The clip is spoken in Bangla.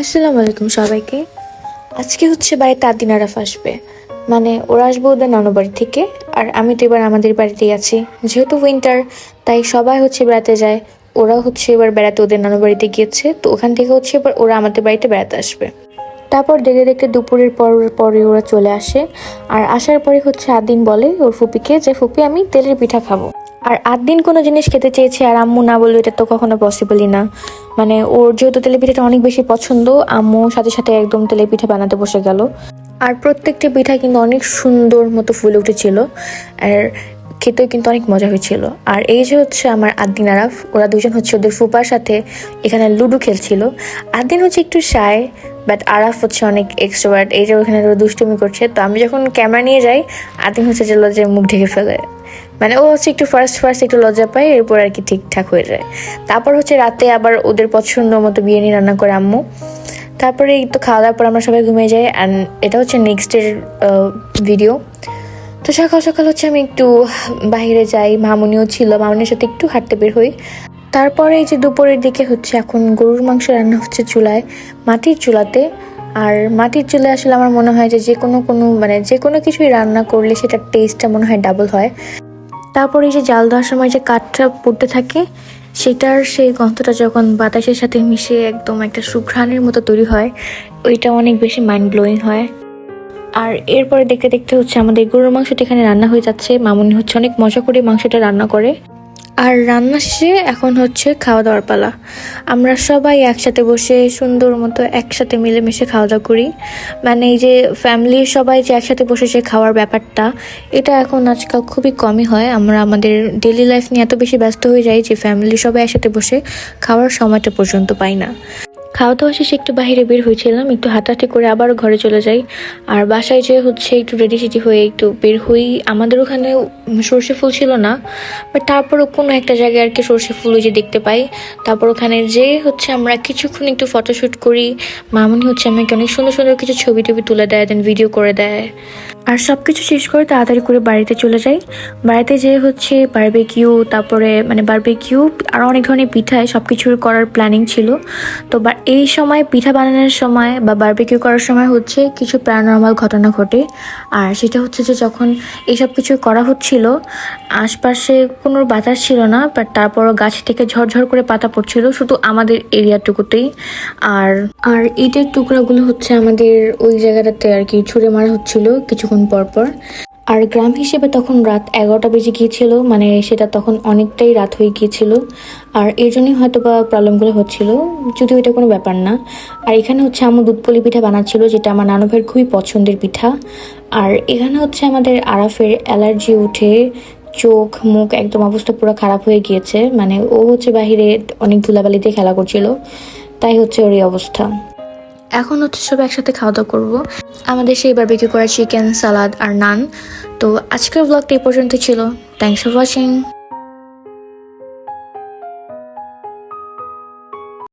আসসালামু আলাইকুম সবাইকে। আজকে হচ্ছে বাড়িতে আদিন আরাফ আসবে। মানে ওরা আসবে ওদের নানু বাড়ি থেকে। আর আমি তো এবার আমাদের বাড়িতেই আছি। যেহেতু উইন্টার তাই সবাই হচ্ছে বেড়াতে যায়। ওরা হচ্ছে এবার বেড়াতে ওদের নানু বাড়িতে গিয়েছে। তো ওখান থেকে হচ্ছে এবার ওরা আমাদের বাড়িতে বেড়াতে আসবে। তারপর দেখে দেখে দুপুরের পর পরে ওরা চলে আসে। আর আসার পরে হচ্ছে আদিন বলে ওর ফুপিকে যে, ফুপি, আমি তেলের পিঠা খাব। আর আট দিন কোনো জিনিস খেতে চেয়েছে আর আম্মু না বলল, এটা তো কখনো পসিবলই না। মানে ওর যেহেতু তেলেপিঠাটা অনেক বেশি পছন্দ, আম্মু সাথে সাথে একদম তেলেপিঠা বানাতে বসে গেল। আর প্রত্যেকটি পিঠা কিন্তু অনেক সুন্দর মতো ফুলে উঠেছিল। আর খেতেও কিন্তু অনেক মজা হয়েছিল। আর এই যে হচ্ছে আমার আদিন আরাফ, ওরা দুজন হচ্ছে ওদের ফুপার সাথে এখানে লুডো খেলছিল। আদিন হচ্ছে একটু শায় বাট আরাফ হচ্ছে অনেক এক্সট্রোভার্ট এই যে ওখানে দুষ্টুমি করছে। তো আমি যখন ক্যামেরা নিয়ে যাই আদিন হচ্ছে যে লজ্জায় মুখ ঢেকে ফেলে। মানে ও হচ্ছে একটু ফার্স্ট ফার্স্ট একটু লজ্জা পায়, এরপর আর কি ঠিকঠাক হয়ে যায়। তারপর হচ্ছে রাতে আবার ওদের পছন্দ মতো বিরিয়ানি রান্না করে আম্মু। তারপরে এই তো খাওয়া দাওয়ার পর আমরা সবাই ঘুমিয়ে যাই অ্যান্ড এটা হচ্ছে নেক্সটের ভিডিও তো সকাল সকাল হচ্ছে আমি একটু বাইরে যাই। মামুনিও ছিল, মামুনির সাথে একটু হাঁটতে বের হই। তারপরে এই যে দুপুরের দিকে হচ্ছে এখন গরুর মাংস রান্না হচ্ছে চুলায়, মাটির চুলাতে। আর মাটির চুলায় আসলে আমার মনে হয় যে যে কোনো কোনো মানে যে কোনো কিছুই রান্না করলে সেটার টেস্টটা মনে হয় ডাবল হয়। তারপরে এই যে জাল দেওয়ার সময় যে কাঠটা পড়তে থাকে, সেটার সেই গন্ধটা যখন বাতাসের সাথে মিশে একদম একটা সুঘ্রাণের মতো তৈরি হয়, ওইটা অনেক বেশি মাইন্ড ব্লোয়িং হয়। আর এরপরে দেখতে দেখতে হচ্ছে আমাদের গরুর মাংসটা এখানে রান্না হয়ে যাচ্ছে। মামুনি হচ্ছে অনেক মজা করে মাংসটা রান্না করে। আর রান্না শেষে এখন হচ্ছে খাওয়া দাওয়ার পালা। আমরা সবাই একসাথে বসে সুন্দর মতো একসাথে মিলেমিশে খাওয়া দাওয়া করি। মানে এই যে ফ্যামিলির সবাই যে একসাথে বসে যে খাওয়ার ব্যাপারটা, এটা এখন আজকাল খুবই কমই হয়। আমরা আমাদের ডেলি লাইফ নিয়ে এত বেশি ব্যস্ত হয়ে যাই যে ফ্যামিলি সবাই একসাথে বসে খাওয়ার সময়টা পর্যন্ত পাই না। খাওয়া দাওয়া শেষে একটু বাইরে বের হয়েছিলাম, একটু হাঁটাহাঁটি করে আবার ঘরে চলে যাই। আর বাসায় যে হচ্ছে একটু রেডি সেডি হয়ে একটু বের হই। আমাদের ওখানে সর্ষে ফুল ছিল না বাট তারপরও কোনো একটা জায়গায় আর কি সর্ষে ফুল যে দেখতে পাই। তারপর ওখানে যে হচ্ছে আমরা কিছুক্ষণ একটু ফটোশ্যুট করি। মামুনি হচ্ছে আমাকে অনেক সুন্দর সুন্দর কিছু ছবি টবি তুলে দেয় দেন ভিডিও করে দেয়। আর সব কিছু শেষ করে তাড়াতাড়ি করে বাড়িতে চলে যাই। বাড়িতে যেয়ে হচ্ছে বারবেকিউ তারপরে মানে বারবেকিউ আর অনেক ধরনের পিঠায় সব কিছুর করার প্ল্যানিং ছিল। তো এই সময় পিঠা বানানোর সময় বা বারবেকিউ করার সময় হচ্ছে কিছু প্যারানর্মাল ঘটনা ঘটে। আর সেটা হচ্ছে যে যখন এইসব কিছু করা হচ্ছিল, আশপাশে কোনো বাতাস ছিল না বাট তারপরও গাছ থেকে ঝরঝর করে পাতা পড়ছিল শুধু আমাদের এরিয়াটুকুতেই আর আর ইটের টুকরাগুলো হচ্ছে আমাদের ওই জায়গাটাতে আর কি ছুঁড়ে মারা হচ্ছিল কিছুক্ষণ পর পর আর গ্রাম হিসেবে তখন রাত এগারোটা বেজে গিয়েছিল মানে সেটা তখন অনেকটাই রাত হয়ে গিয়েছিল। আর এর জন্যই হয়তো বা প্রবলেমগুলো হচ্ছিল, যদিও এটা কোনো ব্যাপার না। আর এখানে হচ্ছে আমার দুধপলি পিঠা বানাচ্ছিল, যেটা আমার নানু ভাইয়ের খুবই পছন্দের পিঠা। আর এখানে হচ্ছে আমাদের আরাফের অ্যালার্জি উঠে চোখ, মুখ একদম অবস্থা পুরো খারাপ হয়ে গিয়েছে। মানে ও হচ্ছে বাহিরে অনেক ধুলাবালিতে খেলা করছিল, তাই হচ্ছে ওর এই অবস্থা। এখন হচ্ছে সব একসাথে খাওয়া দাওয়া করব। আমাদের সেই বারবিকিউ করা চিকেন সালাদ আর নান তো আজকের ব্লগটা এই পর্যন্ত ছিল। Thanks for watching